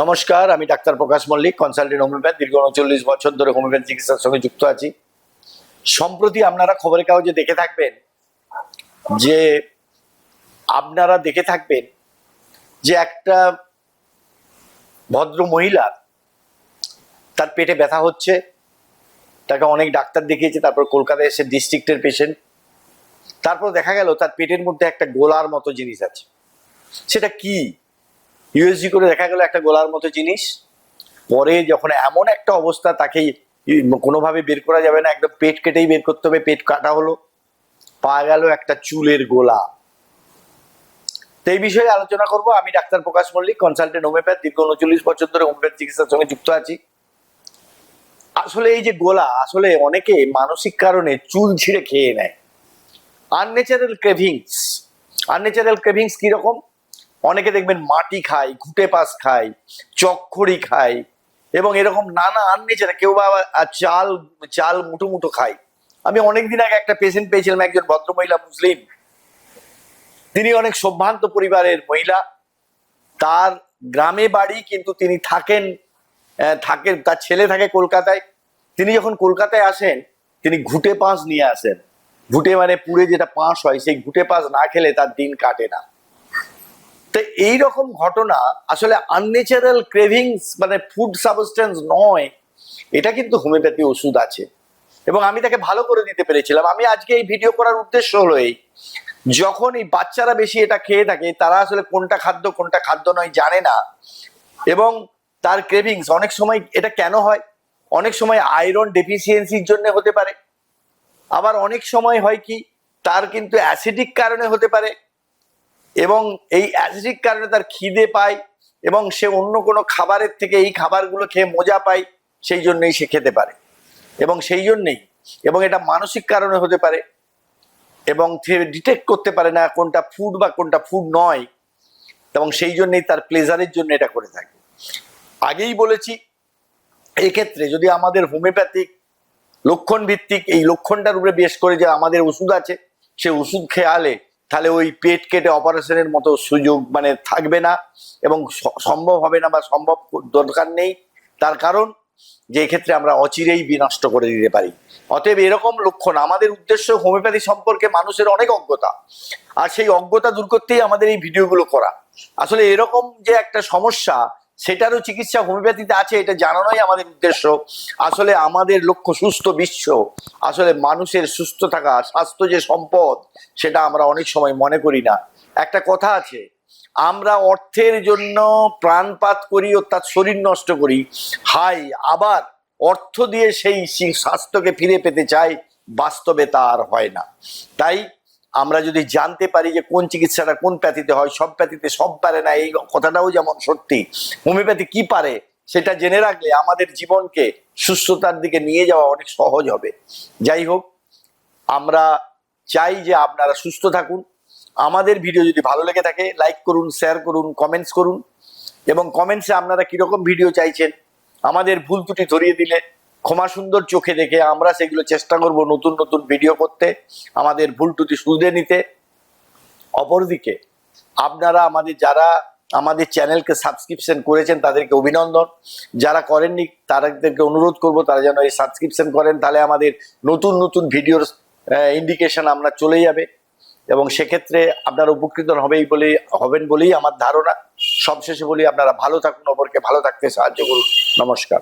নমস্কার, আমি doctor Prakash Mallick consultant homeopath দীর্ঘ উনচল্লিশ বছর ধরে হোমিওপ্যাথি চিকিৎসার সঙ্গে যুক্ত আছি। সম্প্রতি আপনারা খবরের কাগজে দেখে থাকবেন যে, আপনারা দেখে থাকবেন যে একটা ভদ্র মহিলার তার পেটে ব্যথা হচ্ছে, তাকে অনেক ডাক্তার দেখিয়েছে, তারপর কলকাতায় এসে ডিস্ট্রিক্টের পেশেন্ট তারপর দেখা গেল তার পেটের মধ্যে একটা গোলার মতো জিনিস আছে। সেটা কি? ইউএসজি করে দেখা গেল একটা গোলার মতো জিনিস। পরে যখন এমন একটা অবস্থা তাকে কোনোভাবে বের করা যাবে না। একদম পেট কেটেই বের করতে হবে, পেট কাটা হলো। পাওয়া গেল একটা চুলের গোলা। তো এই বিষয়ে আলোচনা করব। আমি doctor Prakash Mallick consultant homeopath দীর্ঘ উনচল্লিশ বছর ধরে হোমিওপ্যাথ চিকিৎসার সঙ্গে যুক্ত আছি। আসলে এই যে গোলা, আসলে অনেকে মানসিক কারণে চুল ছিঁড়ে খেয়ে নেয়। আননেচারাল ক্রেভিংস আননেচারাল ক্রেভিংস কীরকম? অনেকে দেখবেন মাটি খায় ঘুটে পাস খায়, চক্খড়ি খায় এবং এরকম নানা আননেচারাল কেউ বা চাল চাল মুঠো মুঠো খায়। আমি অনেকদিন আগে একটা পেশেন্ট পেয়েছিলাম, একজন ভদ্রমহিলা মুসলিম। তিনি অনেক সম্ভ্রান্ত পরিবারের মহিলা। তার গ্রামে বাড়ি, কিন্তু তিনি থাকেন থাকেন, তার ছেলে থাকে কলকাতায়। তিনি যখন কলকাতায় আসেন, তিনি ঘুটে পাঁচ নিয়ে আসেন। ঘুটে মানে পুড়ে যেটা পাঁশ হয়, সেই ঘুটে পাঁচ না খেলে তার দিন কাটে না। তো এই রকম ঘটনা আসলে আননেচারাল ক্রেভিংস মানে ফুড সাবস্টেন্স নয়, এটা কিন্তু হোমিওপ্যাথি ওষুধ আছে। এবং আমি তাকে ভালো করে দিতে পেরেছিলাম। আমি আজকে এই ভিডিও করার উদ্দেশ্য হলো এই, যখন এই বাচ্চারা বেশি এটা খেয়ে থাকে, তারা আসলে কোনটা খাদ্য কোনটা খাদ্য নয় জানে না। এবং তার ক্রেভিংস অনেক সময় এটা কেন হয়? অনেক সময় আয়রন ডেফিসিয়েন্সির জন্য হতে পারে। আবার অনেক সময় হয় কি, তার কিন্তু অ্যাসিডিক কারণে হতে পারে। এবং এই অ্যাসিডিক কারণে তার খিদে পায় এবং সে অন্য কোনো খাবারের থেকে এই খাবারগুলো খেয়ে মজা পায়, সেই জন্যই সে খেতে পারে। এবং সেই জন্যেই, এবং এটা মানসিক কারণে হতে পারে এবং সে ডিটেক্ট করতে পারে না কোনটা ফুড বা কোনটা ফুড নয় এবং সেই জন্যেই তার প্লেজারের জন্য এটা করে থাকে। আগেই বলেছি, এক্ষেত্রে যদি আমাদের হোমিওপ্যাথিক লক্ষণ ভিত্তিক এই লক্ষণটার উপরে বেশ করে যে আমাদের ওষুধ আছে, সে ওষুধ খেয়ালে তাহলে ওই পেট কেটে অপারেশনের মতো সুযোগ মানে থাকবে না এবং সম্ভব হবে না বা সম্ভব দরকার নেই। তার কারণ যে ক্ষেত্রে আমরা অচিরেই বিনষ্ট করে দিতে পারি। অতএব এরকম লক্ষণ, আমাদের উদ্দেশ্য হোমিওপ্যাথি সম্পর্কে মানুষের অনেক অজ্ঞতা। আর সেই অজ্ঞতা দূর করতেই আমাদের এই ভিডিওগুলো করা। আসলে এরকম যে একটা সমস্যা সেটারও চিকিৎসা হোমিওপ্যাথিতে আছে, এটা জানানোই আমাদের উদ্দেশ্য। আসলে আমাদের লক্ষ্য সুস্থ বিশ্ব, আসলে মানুষের সুস্থ থাকা স্বাস্থ্য যে সম্পদ, সেটা আমরা অনেক সময় মনে করি না। একটা কথা আছে, আমরা অর্থের জন্য প্রাণপাত করি তার শরীর নষ্ট করি, হাই, আবার অর্থ দিয়ে সেই স্বাস্থ্যকে ফিরে পেতে চাই, বাস্তবে তা আর হয় না। তাই আমরা যদি জানতে পারি যে কোন চিকিৎসাটা কোন প্যাথিতে হয়, সব প্যাথিতে সব পারে না, এই কথাটাও যেমন সত্যি, হোমিওপ্যাথি কি পারে সেটা জেনে রাখলে আমাদের জীবনকে সুস্থতার দিকে নিয়ে যাওয়া অনেক সহজ হবে। যাই হোক, আমরা চাই যে আপনারা সুস্থ থাকুন। আমাদের ভিডিও যদি ভালো লেগে থাকে লাইক করুন শেয়ার করুন কমেন্টস করুন। এবং কমেন্টসে আপনারা কীরকম ভিডিও চাইছেন, আমাদের ভুল ত্রুটি ধরিয়ে দিলে ক্ষমা সুন্দর চোখে দেখে আমরা সেগুলো চেষ্টা করব নতুন নতুন ভিডিও করতে, আমাদের ভুল ত্রুটি শুধরে নিতে। অপরদিকে, আপনারা আমাদের যারা আমাদের চ্যানেলকে সাবস্ক্রিপশন করেছেন তাদেরকে অভিনন্দন। যারা করেননি তাদেরকে অনুরোধ করব তারা যেন এই সাবস্ক্রিপশন করেন, তাহলে আমাদের নতুন নতুন ভিডিওর ইন্ডিকেশন আমরা চলে যাবে। এবং সেক্ষেত্রে আপনারা উপকৃত হবেই বলেই হবেন বলেই আমার ধারণা। সবশেষে বলি আপনারা ভালো থাকুন, অপরকে ভালো থাকতে সাহায্য করুন। নমস্কার।